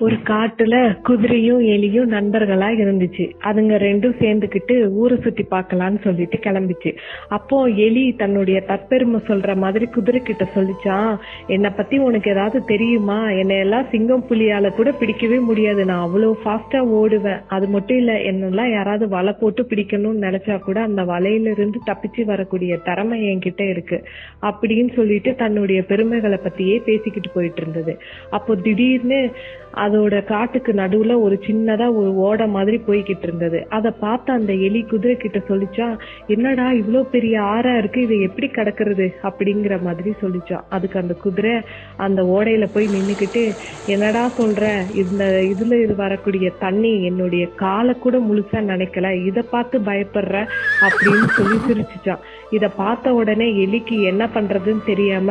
ஒரு காட்டுல குதிரையும் எலியும் நண்பர்களா இருந்துச்சு. அதுங்க ரெண்டும் சேர்ந்துக்கிட்டு ஊரை சுத்தி பார்க்கலான்னு சொல்லிட்டு கிளம்பிச்சு. அப்போ எலி தன்னுடைய தற்பெருமை சொல்ற மாதிரி குதிரை கிட்ட சொல்லிச்சான் என்னை பத்தி உனக்கு ஏதாவது தெரியுமா? என்னை எல்லாம் சிங்கம் புலியால கூட பிடிக்கவே முடியாது. நான் அவ்வளவு ஃபாஸ்டா ஓடுவேன். அது மட்டும் இல்ல என்னெல்லாம் யாராவது வலை போட்டு பிடிக்கணும்னு நினைச்சா கூட அந்த வலையில இருந்து தப்பிச்சு வரக்கூடிய திறமை என்கிட்ட இருக்கு. அப்படின்னு சொல்லிட்டு தன்னுடைய பெருமைகளை பத்தியே பேசிக்கிட்டு போயிட்டு இருந்தது. அப்போ திடீர்னு அதோட காட்டுக்கு நடுவுல ஒரு சின்னதா ஒரு ஓடை மாதிரி போய்கிட்டு இருந்தது. அதை பார்த்த அந்த எலி குதிரை கிட்ட சொல்லிச்சா என்னடா இவ்வளோ பெரிய ஆறா இருக்கு இதை எப்படி கடக்கிறது? அப்படிங்கிற மாதிரி சொல்லிச்சான் அதுக்கு அந்த குதிரை அந்த ஓடையில போய் நின்றுக்கிட்டு என்னடா சொல்ற? இந்த இதுல இது வரக்கூடிய தண்ணி என்னுடைய காலை கூட முழுசா நினைக்கல. இதை பார்த்து பயப்படுற? அப்படின்னு சொல்லி சிரிச்சுச்சான் இதை பார்த்த உடனே எலிக்கு என்ன பண்றதுன்னு தெரியாம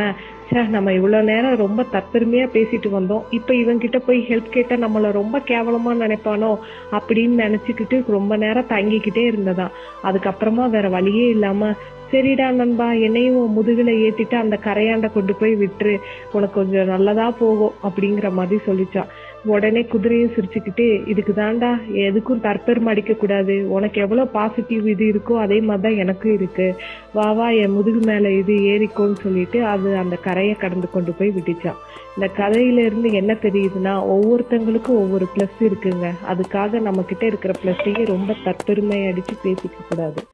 ச்சே நம்ம இவ்வளவு நேரம் ரொம்ப தற்பெருமையா பேசிட்டு வந்தோம். இப்ப இவங்கிட்ட போய் ஹெல்ப் கேட்டா நம்மள ரொம்ப கேவலமா நினைப்பானோ அப்படின்னு நினைச்சுக்கிட்டு ரொம்ப நேரம் தங்கிக்கிட்டே இருந்ததா அதுக்கப்புறமா வேற வழியே இல்லாம சரிடா நண்பா என்னையும் உன் முதுகுல ஏத்திட்டு அந்த கரையாண்ட கொண்டு போய் விட்டுரு. உனக்கு கொஞ்சம் நல்லதா போகும். அப்படிங்கிற மாதிரி சொல்லிச்சான். உடனே குதிரையும் சிரிச்சுக்கிட்டு இதுக்கு தாண்டா எதுக்கும் தற்பெருமை அடிக்க கூடாது உனக்கு எவ்வளோ பாசிட்டிவ் இது இருக்கோ அதே மாதிரி தான் எனக்கும் இருக்கு. வா வா என் முதுகு மேலே இது ஏறிக்கோன்னு சொல்லிட்டு அது அந்த கரையை கடந்து கொண்டு போய் விட்டுச்சான். இந்த கதையிலேருந்து என்ன தெரியுதுன்னா ஒவ்வொருத்தங்களுக்கும் ஒவ்வொரு ப்ளஸ் இருக்குங்க. அதுக்காக நம்மக்கிட்ட இருக்கிற ப்ளஸ்ஸையும் ரொம்ப தற்பெருமை அடித்து பேசிக்க கூடாது